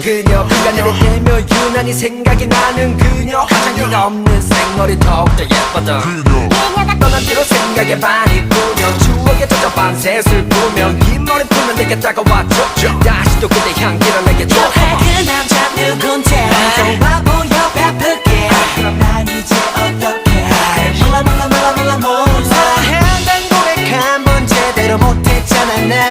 그녀 그간을 대며 유난히 생각이 나는 그녀 화장기가 없는 생얼이 더욱더 예뻤던 그녀가 떠난 뒤로 생각에 반이 꾸며 추억에 젖어 밤새 슬프면 이 머리 풀면 내게 다가왔죠. 다시 또 그대 향기를 내게 줘.